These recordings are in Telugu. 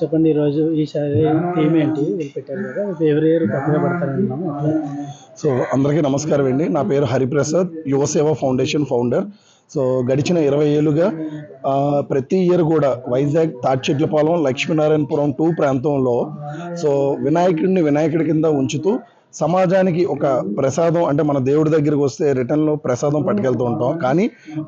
చెప్పండి ఈరోజు ఈసారి థీమ్ ఏంటి? పెట్టారు కదా ఎవరి ఇయర్ కొత్తగా పెడతారనుకున్నాము సో అందరికీ నమస్కారం అండి. నా పేరు Hariprasad Yuvaseva foundation founder. So గడిచిన ఇరవై ఏళ్ళుగా ప్రతి ఇయర్ కూడా వైజాగ్ తాటిచెట్లపాలెం లక్ష్మీనారాయణపురం టూ ప్రాంతంలో సో వినాయకుడిని వినాయకుడి కింద ఉంచుతూ సమాజానికి ఒక ప్రసాదం అంటే మన దేవుడి దగ్గరికి వస్తే రిటర్న్లో ప్రసాదం పట్టుకెళ్తూ ఉంటాం. కానీ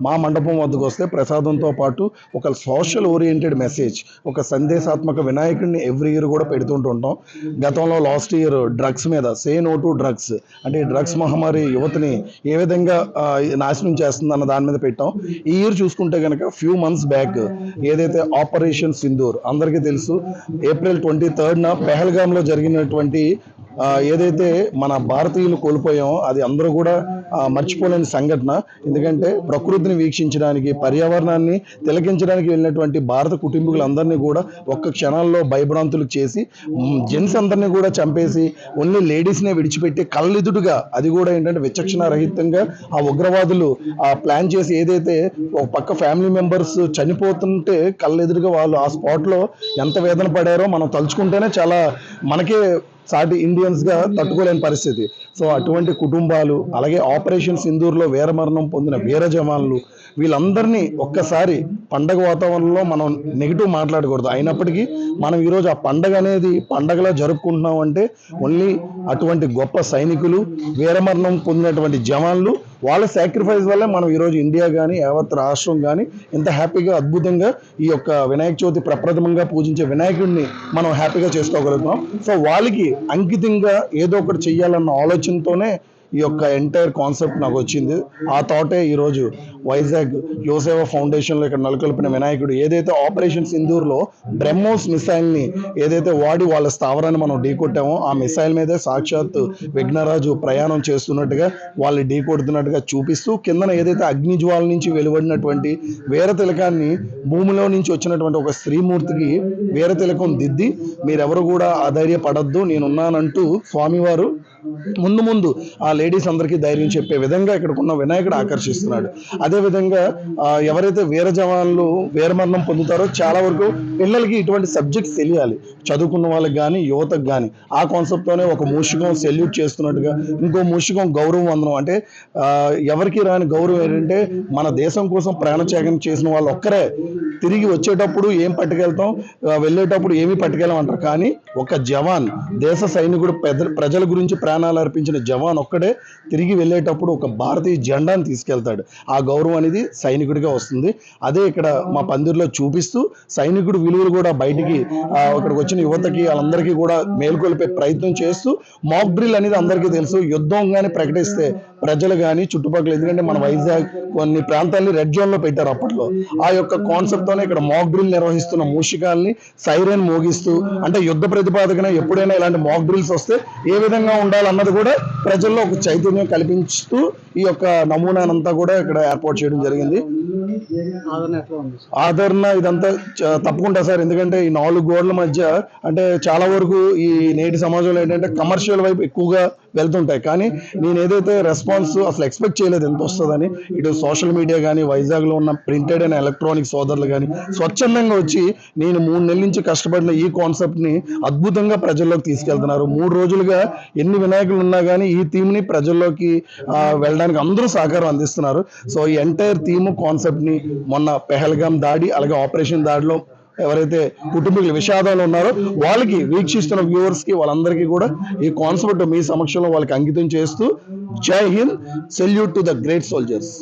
మా మండపం వద్దకు వస్తే ప్రసాదంతో పాటు ఒక సోషల్ ఓరియంటెడ్ మెసేజ్ ఒక సందేశాత్మక వినాయకుడిని ఎవ్రీ ఇయర్ కూడా పెడుతుంటూ ఉంటాం. గతంలో లాస్ట్ ఇయర్ డ్రగ్స్ మీద సే నో టు డ్రగ్స్ అంటే డ్రగ్స్ మహమ్మారి యువతని ఏ విధంగా నాశనం చేస్తుంది అన్న దాని మీద పెట్టాం. ఈ ఇయర్ చూసుకుంటే కనుక ఫ్యూ మంత్స్ బ్యాక్ ఏదైతే ఆపరేషన్ సింధూర్ అందరికీ తెలుసు ఏప్రిల్ ట్వంటీ థర్డ్న పెహల్గామ్లో జరిగినటువంటి ఏదైతే మన భారతీయులు కోల్పోయామో అది అందరూ కూడా మర్చిపోలేని సంఘటన. ఎందుకంటే ప్రకృతిని వీక్షించడానికి పర్యావరణాన్ని తిలకించడానికి వెళ్ళినటువంటి భారత కుటుంబీకులందరినీ కూడా ఒక్క క్షణాల్లో భయభ్రాంతులు చేసి జెంట్స్ అందరినీ కూడా చంపేసి ఓన్లీ లేడీస్నే విడిచిపెట్టి కళ్ళెదుడుగా అది కూడా ఏంటంటే విచక్షణ రహితంగా ఆ ఉగ్రవాదులు ఆ ప్లాన్ చేసి ఏదైతే ఒక పక్క ఫ్యామిలీ మెంబర్స్ చనిపోతుంటే కళ్ళెదురుగా వాళ్ళు ఆ స్పాట్లో ఎంత వేదన పడారో మనం తలుచుకుంటేనే చాలా మనకే సాటి ఇండియన్స్గా తట్టుకోలేని పరిస్థితి. సో అటువంటి కుటుంబాలు అలాగే ఆపరేషన్ సింధూర్లో వీరమరణం పొందిన వీర జవాన్లు వీళ్ళందరినీ ఒక్కసారి పండగ వాతావరణంలో మనం నెగిటివ్ మాట్లాడకూడదు. అయినప్పటికీ మనం ఈరోజు ఆ పండగ అనేది పండగలా జరుపుకుంటున్నాం అంటే ఓన్లీ అటువంటి గొప్ప సైనికులు వీరమరణం పొందినటువంటి జవాన్లు వాళ్ళ సాక్రిఫైస్ వల్లే మనం ఈరోజు ఇండియా కానీ యావత్ రాష్ట్రం కానీ ఇంత హ్యాపీగా అద్భుతంగా ఈ యొక్క వినాయక చవితి ప్రప్రథమంగా పూజించే వినాయకుడిని మనం హ్యాపీగా చేసుకోగలుగుతాం సో వాళ్ళకి అంకితంగా ఏదో ఒకటి చెయ్యాలన్న ఆలోచనతోనే ఈ యొక్క ఎంటైర్ కాన్సెప్ట్ నాకు వచ్చింది. ఆ థాటే ఈరోజు వైజాగ్ యువసేవ ఫౌండేషన్లో ఇక్కడ నెలకొల్పిన వినాయకుడు ఏదైతే ఆపరేషన్ సింధూర్లో బ్రహ్మోస్ మిసైల్ని ఏదైతే వాడి వాళ్ళ స్థావరాన్ని మనం ఢీకొట్టామో ఆ మిసైల్ మీదే సాక్షాత్ విఘ్నరాజు ప్రయాణం చేస్తున్నట్టుగా వాళ్ళు ఢీకొడుతున్నట్టుగా చూపిస్తూ కిందన ఏదైతే అగ్నిజ్వాల నుంచి వెలువడినటువంటి వీర తిలకాన్ని భూమిలో నుంచి వచ్చినటువంటి ఒక స్త్రీమూర్తికి వీర తిలకం దిద్ది మీరెవరు కూడా అధైర్యపడద్దు నేనున్నానంటూ స్వామివారు ముందు ముందు ఆ లేడీస్ అందరికీ ధైర్యం చెప్పే విధంగా ఇక్కడికున్న వినాయకుడు ఆకర్షిస్తున్నాడు. అదేవిధంగా ఎవరైతే వీర జవాన్లు వీరమరణం పొందుతారో చాలా వరకు పిల్లలకి ఇటువంటి సబ్జెక్ట్స్ తెలియాలి. చదువుకున్న వాళ్ళకి కానీ యువతకు కానీ ఆ కాన్సెప్ట్తోనే ఒక మూషికం సెల్యూట్ చేస్తున్నట్టుగా ఇంకో మూషికం గౌరవం అందరం అంటే ఎవరికి రాని గౌరవం ఏంటంటే మన దేశం కోసం ప్రాణత్యాగం చేసిన వాళ్ళు ఒక్కరే. తిరిగి వచ్చేటప్పుడు ఏం పట్టుకెళ్తాం? వెళ్ళేటప్పుడు ఏమీ పట్టుకెళ్ళమంటారు కానీ ఒక జవాన్ దేశ సైనికుడు పెద్ద ప్రజల గురించి ప్రాణాలు అర్పించిన జవాన్ ఒక్కడే తిరిగి వెళ్ళేటప్పుడు ఒక భారతీయ జెండాను తీసుకెళ్తాడు. ఆ గౌరవం అనేది సైనికుడిగా వస్తుంది. అదే ఇక్కడ మా పందిరిలో చూపిస్తూ సైనికుడు విలువలు కూడా బయటికి ఇక్కడికి వచ్చిన యువతకి వాళ్ళందరికీ కూడా మేల్కొల్పే ప్రయత్నం చేస్తూ మాక్ డ్రిల్ అనేది అందరికీ తెలుసు. యుద్ధం కానీ ప్రకటిస్తే ప్రజలు కానీ చుట్టుపక్కల ఎందుకంటే మన వైజాగ్ కొన్ని ప్రాంతాల్ని రెడ్ జోన్లో పెట్టారు అప్పట్లో. ఆ యొక్క కాన్సెప్ట్ తోనే ఇక్కడ మాక్ డ్రిల్ నిర్వహిస్తున్న మూషికాల్ని సైరన్ మోగిస్తూ అంటే యుద్ధ ప్రతిపాదకన ఎప్పుడైనా ఇలాంటి మాక్ డ్రిల్స్ వస్తే ఏ విధంగా ఉండాలన్నది కూడా ప్రజల్లో ఒక చైతన్యం కల్పించుతూ ఈ యొక్క నమూనానంతా కూడా ఇక్కడ ఏర్పాటు చేయడం జరిగింది. ఆదరణ ఇదంతా తప్పకుండా సార్. ఎందుకంటే ఈ నాలుగు గోడల మధ్య అంటే చాలా వరకు ఈ నేటి సమాజంలో ఏంటంటే కమర్షియల్ వైపు ఎక్కువగా వెళ్తుంటాయి. కానీ నేను ఏదైతే రెస్పాన్స్ అసలు ఎక్స్పెక్ట్ చేయలేదు ఎంత వస్తుందని ఇటు సోషల్ మీడియా కానీ వైజాగ్లో ఉన్న ప్రింటెడ్ అండ్ ఎలక్ట్రానిక్ సోదరులు కానీ స్వచ్ఛందంగా వచ్చి నేను మూడు నెలల నుంచి కష్టపడిన ఈ కాన్సెప్ట్ని అద్భుతంగా ప్రజల్లోకి తీసుకెళ్తున్నారు. మూడు రోజులుగా ఎన్ని వినాయకులు ఉన్నా కానీ ఈ థీమ్ని ప్రజల్లోకి వెళ్ళడానికి అందరూ సహకారం అందిస్తున్నారు. సో ఈ ఎంటైర్ థీమ్ కాన్సెప్ట్ని మొన్న పెహల్గాం దాడి అలాగే ఆపరేషన్ దాడిలో ఎవరైతే కుటుంబీకులు విషాదంలో ఉన్నారో వాళ్ళకి వీక్షిస్తున్న వ్యూవర్స్కి వాళ్ళందరికీ కూడా ఈ కాన్సెప్ట్ మీ సమక్షంలో వాళ్ళకి అంకితం చేస్తూ జై Hind salute to the great soldiers